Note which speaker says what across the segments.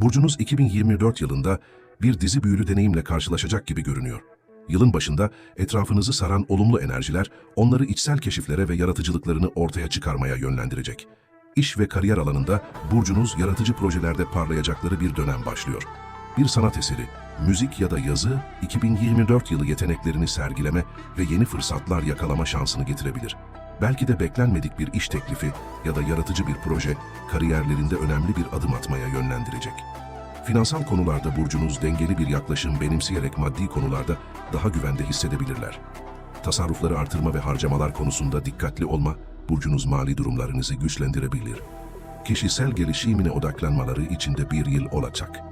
Speaker 1: Burcunuz 2024 yılında bir dizi büyülü deneyimle karşılaşacak gibi görünüyor. Yılın başında etrafınızı saran olumlu enerjiler onları içsel keşiflere ve yaratıcılıklarını ortaya çıkarmaya yönlendirecek. İş ve kariyer alanında burcunuz yaratıcı projelerde parlayacakları bir dönem başlıyor. Bir sanat eseri, müzik ya da yazı 2024 yılı yeteneklerini sergileme ve yeni fırsatlar yakalama şansını getirebilir. Belki de beklenmedik bir iş teklifi ya da yaratıcı bir proje kariyerlerinde önemli bir adım atmaya yönlendirecek. Finansal konularda burcunuz dengeli bir yaklaşım benimseyerek maddi konularda daha güvende hissedebilirler. Tasarrufları artırma ve harcamalar konusunda dikkatli olma, burcunuz mali durumlarınızı güçlendirebilir. Kişisel gelişimine odaklanmaları içinde bir yıl olacak.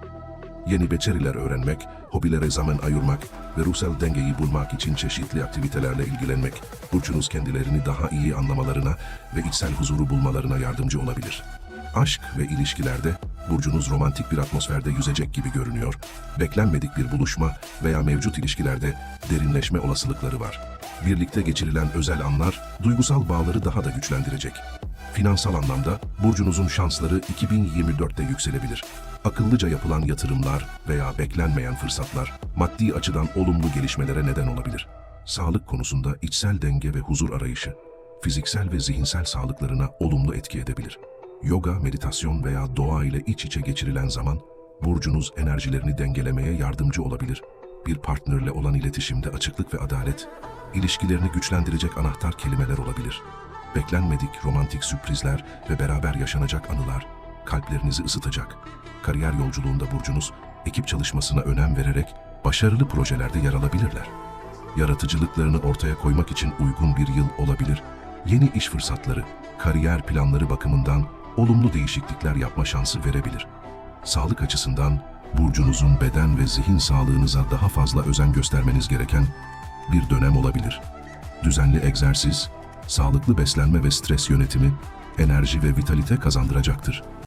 Speaker 1: Yeni beceriler öğrenmek, hobilere zaman ayırmak ve ruhsal dengeyi bulmak için çeşitli aktivitelerle ilgilenmek, burcunuz kendilerini daha iyi anlamalarına ve içsel huzuru bulmalarına yardımcı olabilir. Aşk ve ilişkilerde burcunuz romantik bir atmosferde yüzecek gibi görünüyor. Beklenmedik bir buluşma veya mevcut ilişkilerde derinleşme olasılıkları var. Birlikte geçirilen özel anlar duygusal bağları daha da güçlendirecek. Finansal anlamda burcunuzun şansları 2024'te yükselebilir. Akıllıca yapılan yatırımlar veya beklenmeyen fırsatlar maddi açıdan olumlu gelişmelere neden olabilir. Sağlık konusunda içsel denge ve huzur arayışı fiziksel ve zihinsel sağlıklarına olumlu etki edebilir. Yoga, meditasyon veya doğa ile iç içe geçirilen zaman burcunuz enerjilerini dengelemeye yardımcı olabilir. Bir partnerle olan iletişimde açıklık ve adalet, ilişkilerini güçlendirecek anahtar kelimeler olabilir. Beklenmedik romantik sürprizler ve beraber yaşanacak anılar kalplerinizi ısıtacak. Kariyer yolculuğunda burcunuz ekip çalışmasına önem vererek başarılı projelerde yer alabilirler. Yaratıcılıklarını ortaya koymak için uygun bir yıl olabilir. Yeni iş fırsatları, kariyer planları bakımından olumlu değişiklikler yapma şansı verebilir. Sağlık açısından burcunuzun beden ve zihin sağlığınıza daha fazla özen göstermeniz gereken bir dönem olabilir. Düzenli egzersiz, sağlıklı beslenme ve stres yönetimi enerji ve vitalite kazandıracaktır.